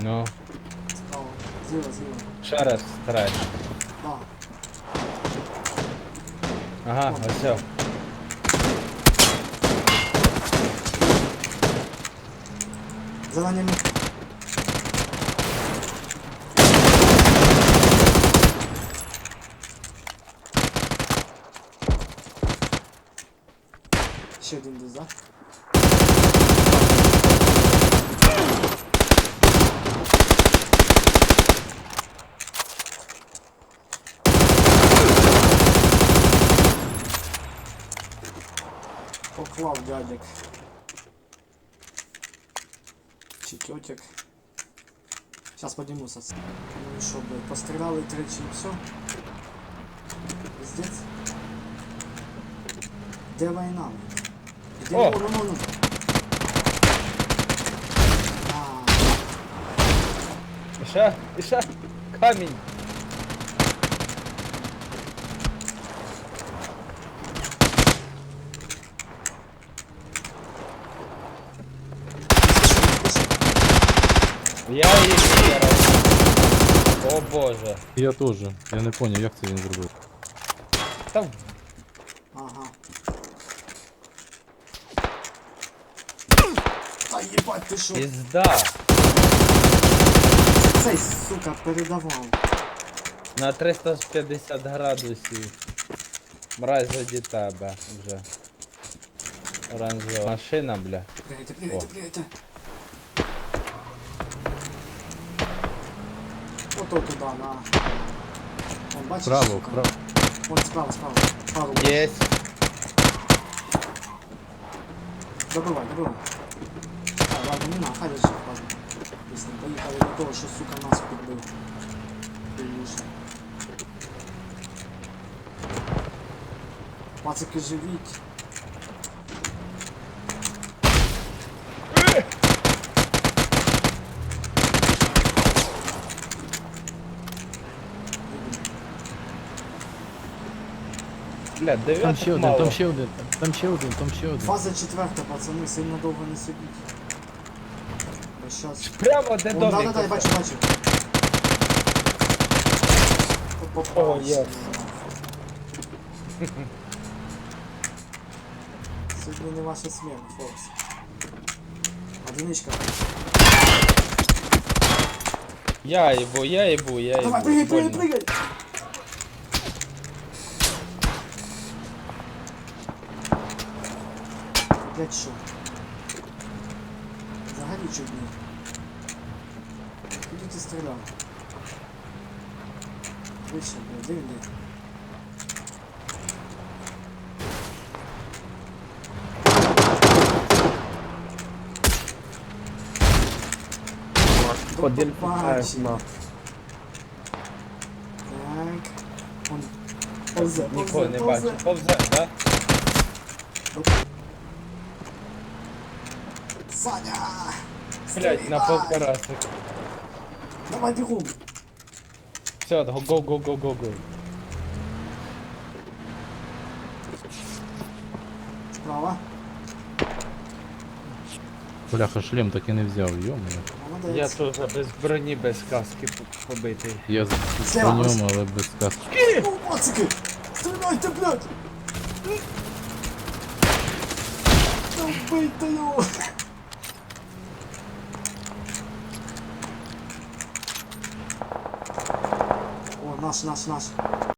Ну, Справа. Зліва, зліва. ще раз старайся. Да. Ага, ось все. Зелені мі. Ще один десь, Поклав дядик. Чи тьотик. Сейчас поднимуся. Ну і що, блядь, постріляли тричі і все. Пиздец. Де війна? Де О! вон, вон, вон. А, І ще, і ще. Камінь. Я її зараз. О боже. Я теж. Я не поняв, як це він зробив. Та Ага. Та їбать ти що? пізда. Цей, сука, передавав. На 350 градусів. Мразь заді тебе вже. Оранжева машина, бля. Пригайте, пригайте, пригайте. Ото туди, на. Вон, бачиш, Право, сука? право. Вон справа, справа. Пару. Єсть. Добивай, добивай. А, ладно, не на, хай лежить, ладно. Если поїхали до того, що, сука, нас підбив. Пильніше. Пацики живіть. Бля, Там дев'ятих ще один, мало. там ще один, там ще один, там ще один. Фаза четверта, пацани, сильно довго не сидіть. Бо щас... Прямо де Вон, да, домик. да, да, я бачу, бачу. От О, попався. є. Сьогодні не ваша смерть, Фокс. Одиничка. Я їбу, я їбу, я їбу. Давай, прыгай, прыгай, Больно. прыгай! Блять, що? Взагалі чудні. Куди ти стріляв? Вище, блядь, де він де? До Один побачення. Так. Он повзе, Нікого повзе, не повзе. бачу. Повзе, да? Саня! Блять, на полкарасик. Давай бігом! Все, го, го, го, го, го, го. Справа. Бляха, шлем так і не взяв, йо-моє. Я Молодець. теж без броні, без каски по- побитий. Я з- ось. але без каски. О, пацики! Стріляйте, блядь! Та вбийте його! なしなしなし。